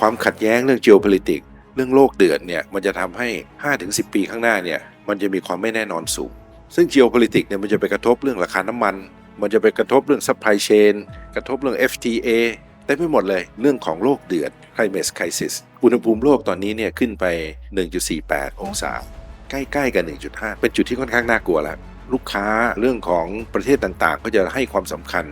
ความขัดแย้งเรื่อง geopolitics เรื่องโลกเดือดเนี่ยมันจะทำให้ 5-10 ปีข้างหน้าเนี่ยมันจะมีความไม่แน่นอนสูง ซึ่ง geopolitics เนี่ยมันจะไปกระทบเรื่องราคาน้ำมัน มันจะไปกระทบเรื่อง supply chain กระทบเรื่อง FTA ได้ไม่หมดเลยเรื่องของโลกเดือด climate crisis อุณหภูมิโลกตอนนี้เนี่ยขึ้นไป 1.48 องศา ใกล้ๆกัน1.5 เป็นจุดที่ค่อนข้างน่ากลัวแล้ว ลูกค้าเรื่องของประเทศต่างๆ ก็จะให้ความสำคัญ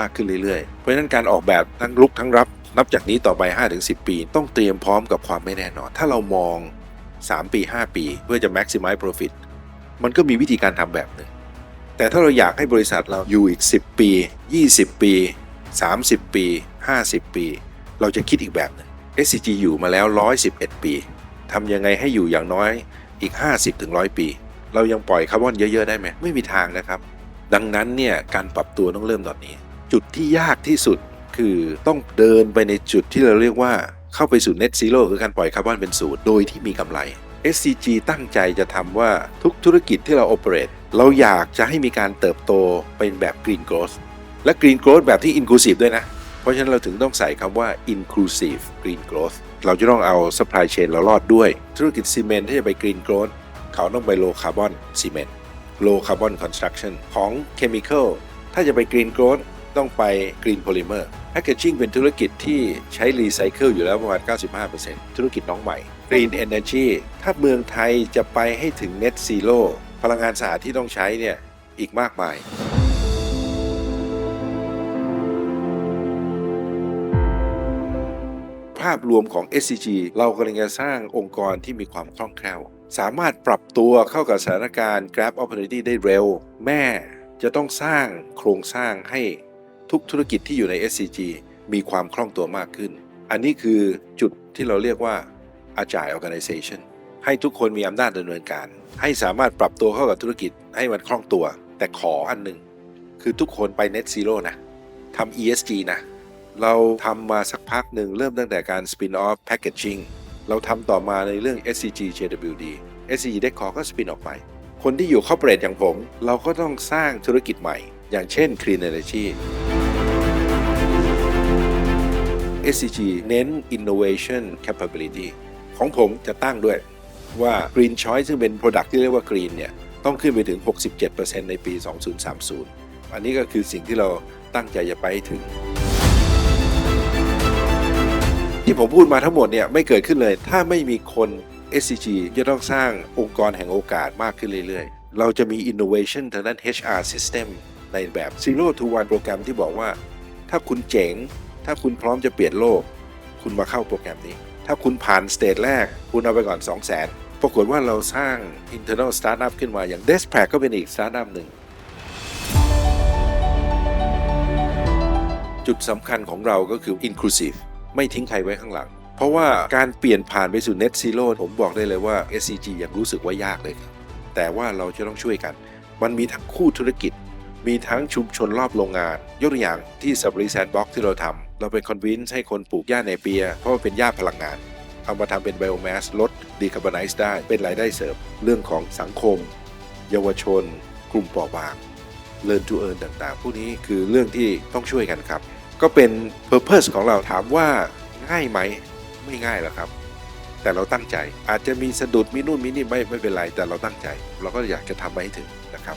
มากขึ้นเรื่อยๆ เพราะฉะนั้นการออกแบบทั้งลุกทั้งรับ นับจากนี้ต่อไป 5-10 ปี ต้องเตรียมพร้อมกับความไม่แน่นอน ถ้าเรามอง 3 ปี 5 ปี เพื่อจะ maximize profit มันก็มีวิธีการทำแบบหนึ่งแต่ถ้าเราอยากให้บริษัทเราอยู่อีก 10 ปี 20 ปี 30 ปี 50 ปี เราจะคิดอีกแบบหนึง SCG อยู่มาแล้ว 111 ปีทำยังไงให้อยู่อย่างน้อยอีก 50ถึง100 ปี เรายังปล่อยคาร์บอนเยอะ ๆ ได้ไหมไม่มีทางนะครับ ดังนั้นเนี่ยการปรับตัวต้องเริ่มตอนนี้ จุดที่ยากที่สุดคือต้องเดินไปในจุดที่เราเรียกว่าเข้าไปสู่ Net Zero คือการปล่อยคาร์บอนเป็นศูนย์โดยที่มีกำไร SCG ตั้งใจจะทำว่าทุกธุรกิจที่เรา operate เราอยากจะให้มีการเติบโตเป็นแบบ Green Growth และ Green Growth แบบที่ Inclusive ด้วยนะ เพราะฉะนั้นเราถึงต้องใส่คำว่า Inclusive Green Growth เราจะต้องเอา supply chain เรารอดด้วย ธุรกิจซีเมนต์ที่จะไป Green Growth เขาต้องไป Low Carbon Cement Low Carbon Construction ของ Chemical ถ้าจะไป Green Growth ต้องไป Green Polymer Packaging เป็นธุรกิจที่ใช้ Recycle อยู่แล้วประมาณ 95%ธุรกิจน้องใหม่ Green Energy ถ้าเมืองไทยจะไปให้ถึง Net Zero พลังงานสะอาดที่ต้องใช้เนี่ยอีกมากมายภาพรวมของ SCG เรากำลังจะสร้างองค์กรที่มีความคล่องแคล่ว สามารถปรับตัวเข้ากับสถานการณ์ Grab Opportunity ได้เร็ว แม่จะต้องสร้างโครงสร้างให้ ทุกธุรกิจที่อยู่ใน SCG มีความคล่องตัวมากขึ้น อันนี้คือจุดที่เราเรียกว่า Agile Organization ให้ทุกคนมีอำนาจดำเนินการ ให้สามารถปรับตัวเข้ากับธุรกิจให้มันคล่องตัว แต่ขออันหนึ่งคือทุกคนไป Net Zero นะทำ ESG นะ เราทำมาสักพักหนึ่งเริ่มตั้งแต่การ spin off packaging เราทำต่อมาในเรื่อง SCG JWD SCG Decor ก็ spin ออกไป คนที่อยู่ corporate อย่างผม เราก็ต้องสร้างธุรกิจใหม่ อย่างเช่น Clean Energy SCG เน้น innovation capability ของผมจะตั้งด้วยว่า Green Choice ซึ่งเป็น product ที่เรียกว่า Green เนี่ยต้องขึ้นไปถึง 67%ในปี 2030 อันนี้ก็คือสิ่งที่เราตั้งใจจะไปให้ถึง ที่ผมพูดมาทั้งหมดเนี่ยไม่เกิดขึ้นเลย ถ้าไม่มีคน SCG จะต้องสร้างองค์กรแห่งโอกาสมากขึ้นเรื่อยๆ เราจะมี innovation ทางด้าน HR system ในแบบ zero to one โปรแกรมที่บอกว่า ถ้าคุณเจ๋ง ถ้าคุณพร้อมจะเปลี่ยนโลก คุณมาเข้าโปรแกรมนี้ ถ้าคุณผ่านสเตจแรก คุณเอาไปก่อน 2 0 0 0 0 0 ปรากฏว่าเราสร้าง internal startup ขึ้นมาอย่าง d e s p a c ก็เป็นอีก startup หนึ่ง จุดสำคัญของเราก็คือ inclusive ไม่ทิ้งใครไว้ข้างหลัง เพราะว่าการเปลี่ยนผ่านไปสู่ net zero ผมบอกได้เลยว่า SCG ยังรู้สึกว่ายากเลยครับแต่ว่าเราจะต้องช่วยกัน มันมีทั้งคู่ธุรกิจ มีทั้งชุมชนรอบโรงงาน ยกตัวอย่างที่สับริแซนบ็อกที่เราทำ เราไปคอนวินส์ให้คนปลูกหญ้าในเปีย เพราะว่าเป็นหญ้าพลังงาน เอามาทำเป็นไบโอแมสลดดีคาร์บอนไนซ์ได้เป็นรายได้เสริมเรื่องของสังคม เยาวชน กลุ่มเปราะบาง Learn to Earn ต่างๆ พวกนี้คือเรื่องที่ต้องช่วยกันครับ ก็เป็น Purpose ของเราถามว่าง่ายไหมไม่ง่ายหรอกครับ แต่เราตั้งใจอาจจะมีสะดุดมีนู่นมีนี่ไม่ไม่เป็นไร แต่เราตั้งใจ เราก็อยากจะทำไปให้ถึงนะครับ